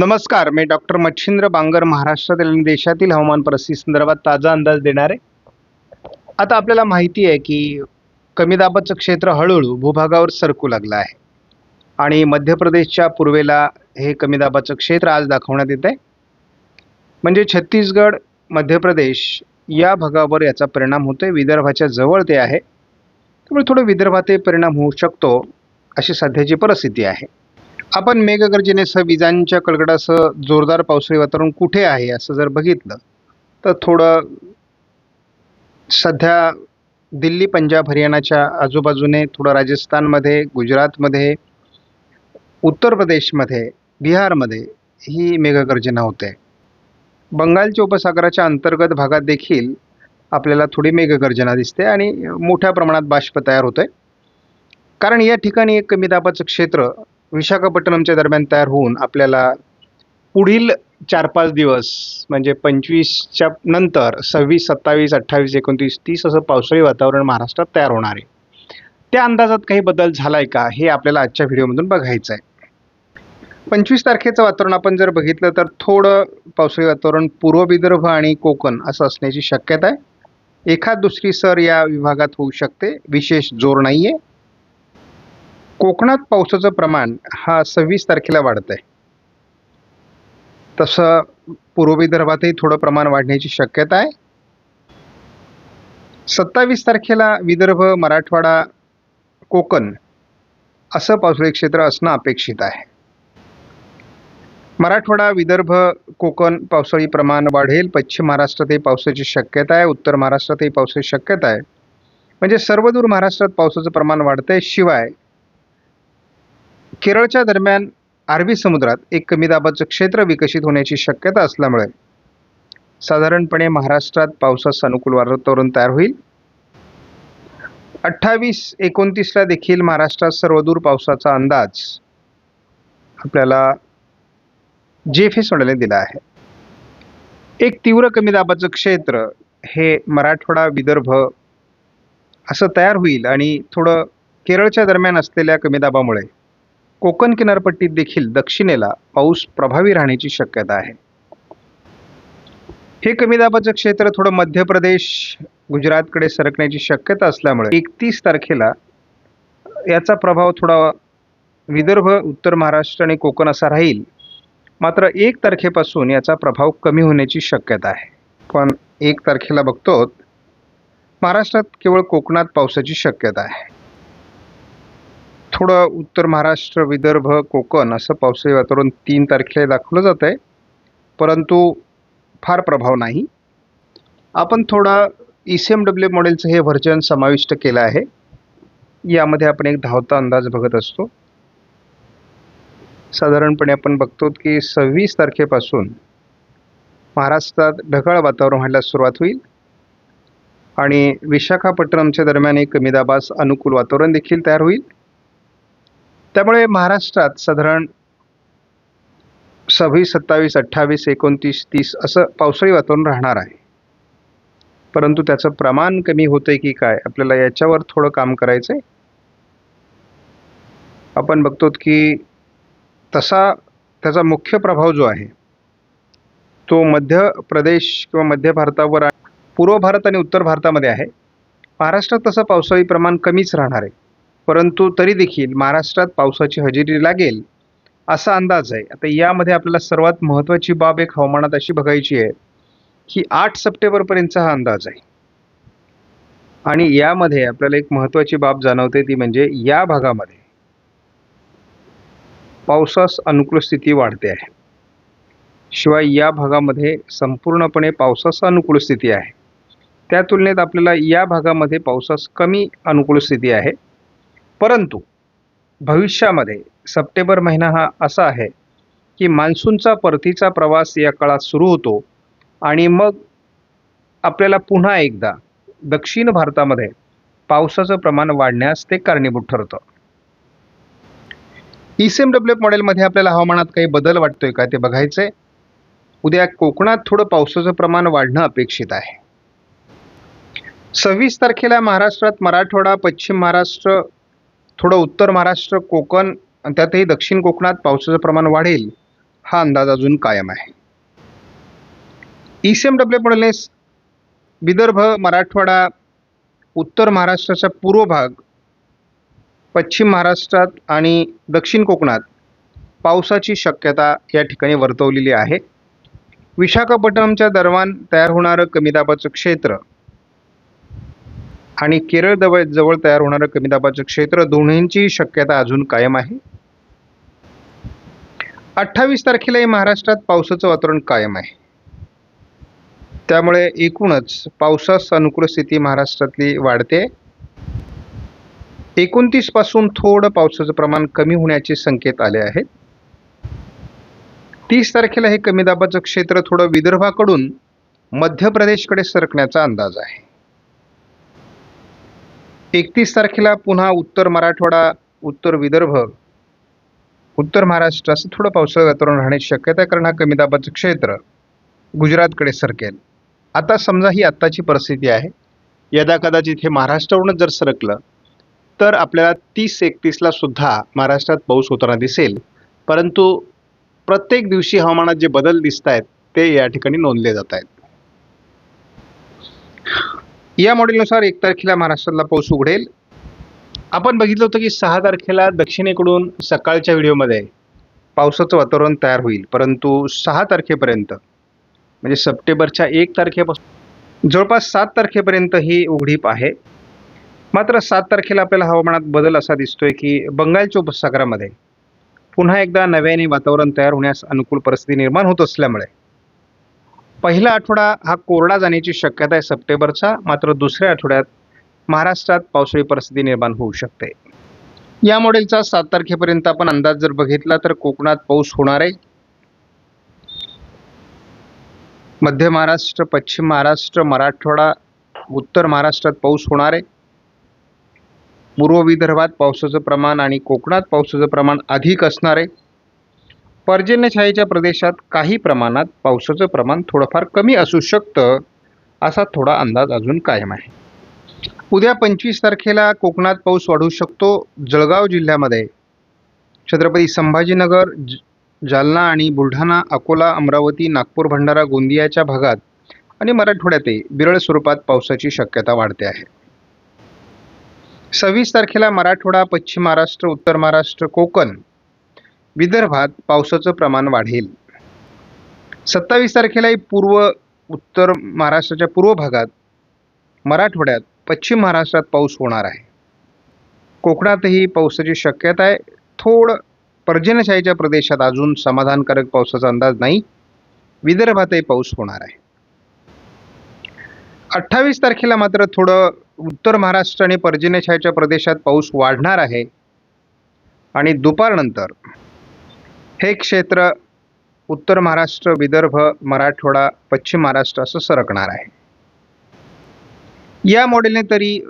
नमस्कार मी डॉक्टर मच्छिंद्र बांगर महाराष्ट्रातील आणि देशातील हवामान परिस्थिती संदर्भात ताजा अंदाज देणार. आहे आता आपल्याला माहिती आहे की कमी दाबाचं क्षेत्र हळूहळू भूभागावर सरकू लागलं आहे. आणि मध्य प्रदेशच्या पूर्वेला हे कमी दाबाचं क्षेत्र आज दाखवण्यात येत आहे म्हणजे छत्तीसगड मध्य प्रदेश या भागावर याचा परिणाम होतो आहे विदर्भाच्या जवळ ते आहे. त्यामुळे थोडं विदर्भातही परिणाम होऊ शकतो अशी सध्याची परिस्थिती आहे. आपण मेघगर्जनेसह विजांच्या कडकडासह जोरदार पावसाळी वातावरण कुठे आहे असं जर बघितलं तर थोडं सध्या दिल्ली पंजाब हरियाणाच्या आजूबाजूने थोडं राजस्थानमध्ये गुजरातमध्ये उत्तर प्रदेशमध्ये बिहारमध्ये ही मेघगर्जना होते. बंगालच्या उपसागराच्या अंतर्गत भागात देखील आपल्याला थोडी मेघगर्जना दिसते आणि मोठ्या प्रमाणात बाष्प तयार होते कारण या ठिकाणी एक कमी दाबाचं क्षेत्र विशाखापट्टणमच्या दरम्यान तयार होऊन आपल्याला पुढील चार पाच दिवस म्हणजे पंचवीसच्या नंतर सव्वीस सत्तावीस अठ्ठावीस एकोणतीस तीस असं पावसाळी वातावरण महाराष्ट्रात तयार होणार आहे. त्या अंदाजात काही बदल झाला आहे का हे आपल्याला आजच्या व्हिडिओमधून बघायचं आहे पंचवीस तारखेचं वातावरण आपण जर बघितलं तर थोडं पावसाळी वातावरण पूर्व विदर्भ आणि कोकण असं असण्याची शक्यता आहे. एखाद दुसरी सर या विभागात होऊ शकते विशेष जोर नाही आहे कोकणात पावसाचं प्रमाण हा सव्वीस तारखेला वाढत आहे तसं पूर्व विदर्भातही थोडं प्रमाण वाढण्याची शक्यता आहे. सत्तावीस तारखेला विदर्भ मराठवाडा कोकण असं पावसाळी क्षेत्र असणं अपेक्षित आहे. मराठवाडा विदर्भ कोकण पावसाळी प्रमाण वाढेल. पश्चिम महाराष्ट्रातही पावसाची शक्यता आहे. उत्तर महाराष्ट्रातही पावसाची शक्यता आहे. म्हणजे सर्वदूर महाराष्ट्रात पावसाचं प्रमाण वाढतंय. शिवाय केरळच्या दरम्यान अरबी समुद्रात एक कमी दाबाचं क्षेत्र विकसित होण्याची शक्यता असल्यामुळे साधारणपणे महाराष्ट्रात पावसास अनुकूल वातावरण तयार होईल. अठ्ठावीस एकोणतीसला देखील महाराष्ट्रात सर्वदूर पावसाचा अंदाज आपल्याला जे एफ एस दिला आहे. एक तीव्र कमी दाबाचं क्षेत्र हे मराठवाडा विदर्भ असं तयार होईल आणि थोडं केरळच्या दरम्यान असलेल्या कमी दाबामुळे कोकण किनारपट्टीत देखील दक्षिणेला पाऊस प्रभावी राहण्याची शक्यता आहे. हे कमी दाबाचं क्षेत्र थोडं मध्य प्रदेश गुजरातकडे सरकण्याची शक्यता असल्यामुळे एकतीस तारखेला याचा प्रभाव थोडा विदर्भ उत्तर महाराष्ट्र आणि कोकण असा राहील. मात्र एक तारखेपासून याचा प्रभाव कमी होण्याची शक्यता आहे. पण एक तारखेला बघतो महाराष्ट्रात केवळ कोकणात पावसाची शक्यता आहे. थोडं उत्तर महाराष्ट्र विदर्भ कोकण असं पावसाळी वातावरण तीन तारखेला दाखवलं जात आहे परंतु फार प्रभाव नाही. आपण थोडा ई सी एम डब्ल्यू मॉडेलचं हे व्हर्जन समाविष्ट केलं आहे. यामध्ये आपण एक धावता अंदाज बघत असतो. साधारणपणे आपण बघतो की सव्वीस तारखेपासून महाराष्ट्रात ढगाळ वातावरण व्हायला सुरुवात होईल. आणि विशाखापट्टणमच्या दरम्यान एक कमी दाबास अनुकूल वातावरण देखील तयार होईल. त्यामुळे महाराष्ट्रात साधारण सव्वीस सत्तावीस अठ्ठावीस एकोणतीस तीस असं पावसाळी वातावरण राहणार आहे. परंतु त्याचं प्रमाण कमी होतंय की काय? आपल्याला याच्यावर थोडं काम करायचं आहे आपण बघतो की तसा त्याचा मुख्य प्रभाव जो आहे तो मध्य प्रदेश किंवा मध्य भारतावर पूर्व भारत आणि उत्तर भारतामध्ये आहे. महाराष्ट्रात तसं पावसाळी प्रमाण कमीच राहणार आहे. परंतु तरी देखील महाराष्ट्रात पावसाची हजेरी लागेल असा अंदाज आहे. आता यामध्ये आपल्याला सर्वात महत्त्वाची बाब एक हवामानात अशी बघायची आहे की आठ सप्टेंबरपर्यंतचा हा अंदाज आहे. आणि यामध्ये आपल्याला एक महत्त्वाची बाब जाणवते ती म्हणजे या भागामध्ये पावसास अनुकूल स्थिती वाढते आहे. शिवाय या भागामध्ये संपूर्णपणे पावसास अनुकूल स्थिती आहे. त्या तुलनेत आपल्याला या भागामध्ये पावसास कमी अनुकूल स्थिती आहे. परंतु भविष्यामध्ये सप्टेंबर महिना हा असा आहे की मान्सूनचा परतीचा प्रवास या काळात सुरू होतो आणि मग आपल्याला पुन्हा एकदा दक्षिण भारतामध्ये पावसाचं प्रमाण वाढण्यास ते कारणीभूत ठरतं. ई सी एम डब्ल्यू मॉडेलमध्ये आपल्याला हवामानात काही बदल वाटतोय का ते बघायचंय. उद्या कोकणात थोडं पावसाचं प्रमाण वाढणं अपेक्षित आहे. सव्वीस तारखेला महाराष्ट्रात मराठवाडा पश्चिम महाराष्ट्र थोडं उत्तर महाराष्ट्र कोकण आणि त्यातही दक्षिण कोकणात पावसाचं प्रमाण वाढेल हा अंदाज अजून कायम आहे. ई सी एम डब्ल्यू पडलेस विदर्भ मराठवाडा उत्तर महाराष्ट्राचा पूर्व भाग पश्चिम महाराष्ट्रात आणि दक्षिण कोकणात पावसाची शक्यता या ठिकाणी वर्तवलेली आहे. विशाखापट्टणमच्या दरम्यान तयार होणारं कमी दाबाचं क्षेत्र आणि केरळ जवळ जवळ तयार होणारं कमी दाबाचं क्षेत्र दोन्हींची शक्यता अजून कायम आहे. अठ्ठावीस तारखेलाही महाराष्ट्रात पावसाचं वातावरण कायम आहे. त्यामुळे एकूणच पावसास अनुकूल स्थिती महाराष्ट्रातली वाढते. एकोणतीसपासून थोडं पावसाचं प्रमाण कमी होण्याचे संकेत आले आहेत. तीस तारखेला हे कमी दाबाचं क्षेत्र थोडं विदर्भाकडून मध्य प्रदेशकडे सरकण्याचा अंदाज आहे. एकतीस तारखेला पुन्हा उत्तर मराठवाडा उत्तर विदर्भ उत्तर महाराष्ट्र असं थोडं पावसाळी वातावरण राहण्याची शक्यता कारण हा कमी दाबाचं क्षेत्र गुजरातकडे सरकेल. आता समजा ही आत्ताची परिस्थिती आहे. यदा कदाचित हे महाराष्ट्रावरूनच जर सरकलं तर आपल्याला तीस एकतीसला सुद्धा महाराष्ट्रात पाऊस होताना दिसेल. परंतु प्रत्येक दिवशी हवामानात जे बदल दिसत आहेत ते या ठिकाणी नोंदले जात आहेत या मॉडेलनुसार एक तारखेला महाराष्ट्रातला पाऊस उघडेल. आपण बघितलं होतं की सहा तारखेला दक्षिणेकडून सकाळच्या व्हिडिओमध्ये पावसाचं वातावरण तयार होईल. परंतु सहा तारखेपर्यंत म्हणजे सप्टेंबरच्या एक तारखेपासून जवळपास सात तारखेपर्यंत ही उघडीप आहे. मात्र सात तारखेला आपल्याला हवामानात बदल असा दिसतोय की बंगालच्या उपसागरामध्ये पुन्हा एकदा नव्याने वातावरण तयार होण्यास अनुकूल परिस्थिती निर्माण होत असल्यामुळे पहिला आठवडा हा कोरडा जाण्याची शक्यता आहे सप्टेंबरचा मात्र दुसऱ्या आठवड्यात महाराष्ट्रात पावसाळी परिस्थिती निर्माण होऊ शकते. या मॉडेलचा सात तारखेपर्यंत आपण अंदाज जर बघितला तर कोकणात पाऊस होणार आहे. मध्य महाराष्ट्र पश्चिम महाराष्ट्र मराठवाडा उत्तर महाराष्ट्रात पाऊस होणार आहे. पूर्व विदर्भात पावसाचं प्रमाण आणि कोकणात पावसाचं प्रमाण अधिक असणार आहे. पर्जन्यछायेच्या प्रदेशात काही प्रमाणात पावसाचं प्रमाण थोडंफार कमी असू शकतं असा थोडा अंदाज अजून कायम आहे. उद्या पंचवीस तारखेला कोकणात पाऊस वाढू शकतो जळगाव जिल्ह्यामध्ये. छत्रपती संभाजीनगर ज जालना आणि बुलढाणा अकोला अमरावती नागपूर भंडारा गोंदियाच्या भागात आणि मराठवाड्यातही बिरळ स्वरूपात पावसाची शक्यता वाढते आहे. सव्वीस तारखेला मराठवाडा पश्चिम महाराष्ट्र उत्तर महाराष्ट्र कोकण विदर्भात पावसाचं प्रमाण वाढेल. सत्तावीस तारखेलाही पूर्व उत्तर महाराष्ट्राच्या पूर्व भागात मराठवाड्यात पश्चिम महाराष्ट्रात पाऊस होणार आहे. कोकणातही पावसाची शक्यता आहे. थोडं पर्जनशाहीच्या प्रदेशात अजून समाधानकारक पावसाचा अंदाज नाही. विदर्भातही पाऊस होणार आहे. अठ्ठावीस तारखेला मात्र थोडं उत्तर महाराष्ट्र आणि पर्जन्यछायेच्या प्रदेशात पाऊस वाढणार आहे. आणि दुपारनंतर हे क्षेत्र उत्तर महाराष्ट्र विदर्भ मराठवाडा पश्चिम महाराष्ट्र असं सरकणार आहे. या मॉडेलने तरी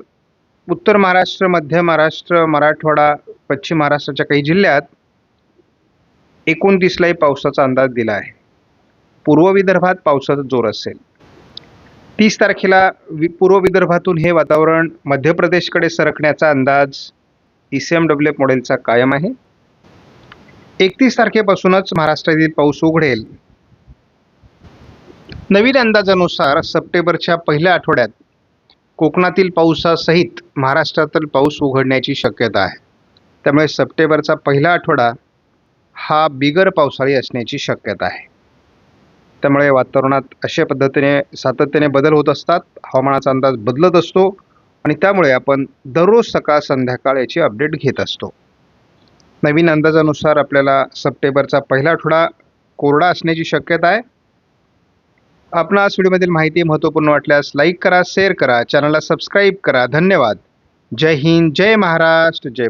उत्तर महाराष्ट्र मध्य महाराष्ट्र मराठवाडा पश्चिम महाराष्ट्राच्या काही जिल्ह्यात एकोणतीसलाही पावसाचा अंदाज दिला आहे. पूर्व विदर्भात पावसाचा जोर असेल. तीस तारखेला वि पूर्व विदर्भातून हे वातावरण मध्य प्रदेशकडे सरकण्याचा अंदाज E C M W F मॉडेलचा कायम आहे. एकतीस तारखेपासूनच महाराष्ट्रातील पाऊस उघडेल. नवीन अंदाजानुसार सप्टेंबरच्या पहिल्या आठवड्यात कोकणातील पावसासहित महाराष्ट्रातील पाऊस उघडण्याची शक्यता आहे. त्यामुळे सप्टेंबरचा पहिला आठवडा हा बिगर पावसाळी असण्याची शक्यता आहे. त्यामुळे वातावरणात अशा पद्धतीने सातत्याने बदल होत असतात हवामानाचा अंदाज बदलत असतो आणि त्यामुळे आपण दररोज सकाळ संध्याकाळ याची अपडेट घेत असतो. नवीन अंदाजानुसार आपल्याला सप्टेंबरचा पहिला आठवडा कोरडा असण्याची शक्यता आहे. आपणास व्हिडिओमधील माहिती महत्त्वपूर्ण वाटल्यास लाईक करा शेअर करा चॅनलला सबस्क्राईब करा. धन्यवाद. जय हिंद जय महाराष्ट्र जय